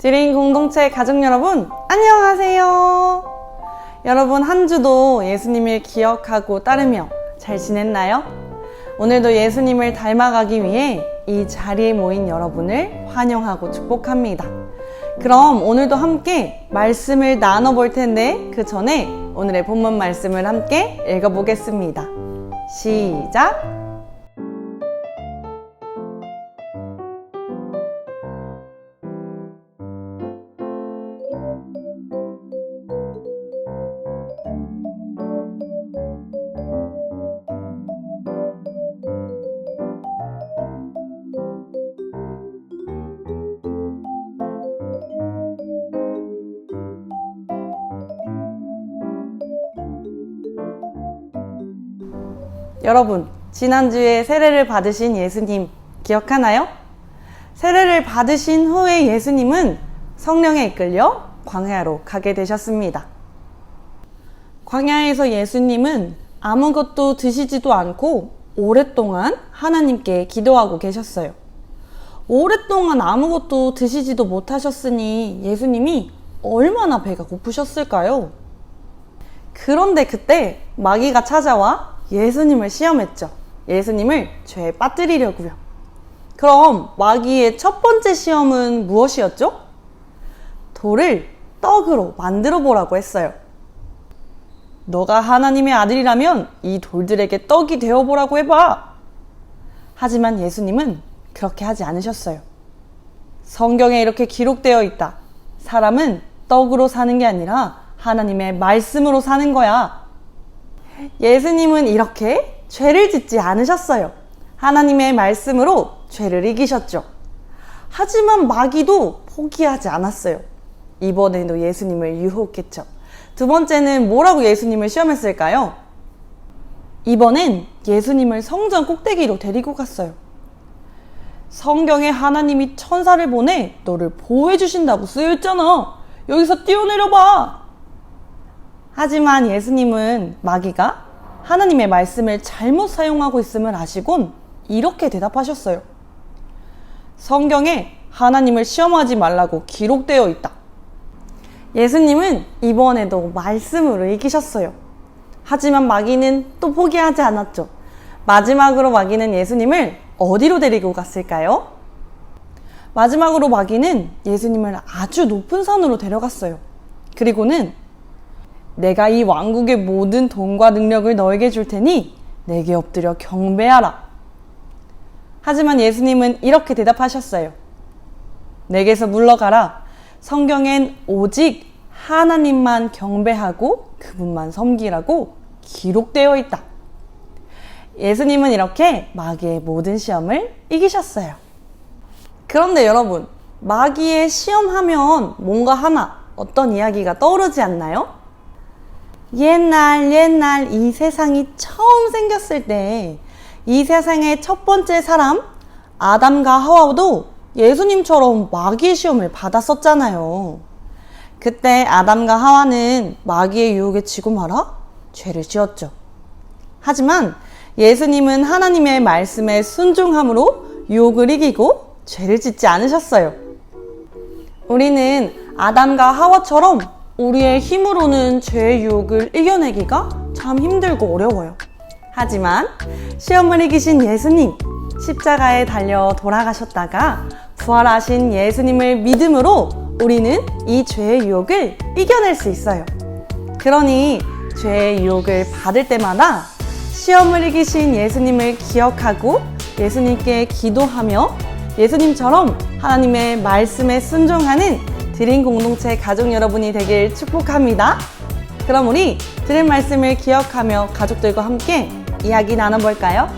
드림 공동체 가족 여러분, 안녕하세요. 여러분, 한 주도 예수님을 기억하고 따르며 잘 지냈나요? 오늘도 예수님을 닮아가기 위해 이 자리에 모인 여러분을 환영하고 축복합니다. 그럼 오늘도 함께 말씀을 나눠볼 텐데 그 전에 오늘의 본문 말씀을 함께 읽어보겠습니다. 시작! 여러분, 지난주에 세례를 받으신 예수님 기억하나요? 세례를 받으신 후에 예수님은 성령에 이끌려 광야로 가게 되셨습니다. 광야에서 예수님은 아무것도 드시지도 않고 오랫동안 하나님께 기도하고 계셨어요. 오랫동안 아무것도 드시지도 못하셨으니 예수님이 얼마나 배가 고프셨을까요? 그런데 그때 마귀가 찾아와 예수님을 시험했죠. 예수님을 죄에 빠뜨리려고요. 그럼 마귀의 첫 번째 시험은 무엇이었죠? 돌을 떡으로 만들어 보라고 했어요. 너가 하나님의 아들이라면 이 돌들에게 떡이 되어 보라고 해봐. 하지만 예수님은 그렇게 하지 않으셨어요. 성경에 이렇게 기록되어 있다. 사람은 떡으로 사는 게 아니라 하나님의 말씀으로 사는 거야. 예수님은 이렇게 죄를 짓지 않으셨어요. 하나님의 말씀으로 죄를 이기셨죠. 하지만 마귀도 포기하지 않았어요. 이번에도 예수님을 유혹했죠. 두 번째는 뭐라고 예수님을 시험했을까요? 이번엔 예수님을 성전 꼭대기로 데리고 갔어요. 성경에 하나님이 천사를 보내 너를 보호해 주신다고 쓰여 있잖아. 여기서 뛰어내려봐. 하지만 예수님은 마귀가 하나님의 말씀을 잘못 사용하고 있음을 아시곤 이렇게 대답하셨어요. 성경에 하나님을 시험하지 말라고 기록되어 있다. 예수님은 이번에도 말씀으로 이기셨어요. 하지만 마귀는 또 포기하지 않았죠. 마지막으로 마귀는 예수님을 어디로 데리고 갔을까요? 마지막으로 마귀는 예수님을 아주 높은 산으로 데려갔어요. 그리고는 내가 이 왕국의 모든 돈과 능력을 너에게 줄 테니 내게 엎드려 경배하라. 하지만 예수님은 이렇게 대답하셨어요. 내게서 물러가라. 성경엔 오직 하나님만 경배하고 그분만 섬기라고 기록되어 있다. 예수님은 이렇게 마귀의 모든 시험을 이기셨어요. 그런데 여러분, 마귀의 시험하면 뭔가 하나 어떤 이야기가 떠오르지 않나요? 옛날 옛날 이 세상이 처음 생겼을 때 이 세상의 첫 번째 사람 아담과 하와도 예수님처럼 마귀의 시험을 받았었잖아요. 그때 아담과 하와는 마귀의 유혹에 지고 말아 죄를 지었죠. 하지만 예수님은 하나님의 말씀에 순종함으로 유혹을 이기고 죄를 짓지 않으셨어요. 우리는 아담과 하와처럼 우리의 힘으로는 죄의 유혹을 이겨내기가 참 힘들고 어려워요. 하지만 시험을 이기신 예수님, 십자가에 달려 돌아가셨다가 부활하신 예수님을 믿음으로 우리는 이 죄의 유혹을 이겨낼 수 있어요. 그러니 죄의 유혹을 받을 때마다 시험을 이기신 예수님을 기억하고 예수님께 기도하며 예수님처럼 하나님의 말씀에 순종하는 드림 공동체 가족 여러분이 되길 축복합니다. 그럼 우리 드림 말씀을 기억하며 가족들과 함께 이야기 나눠볼까요?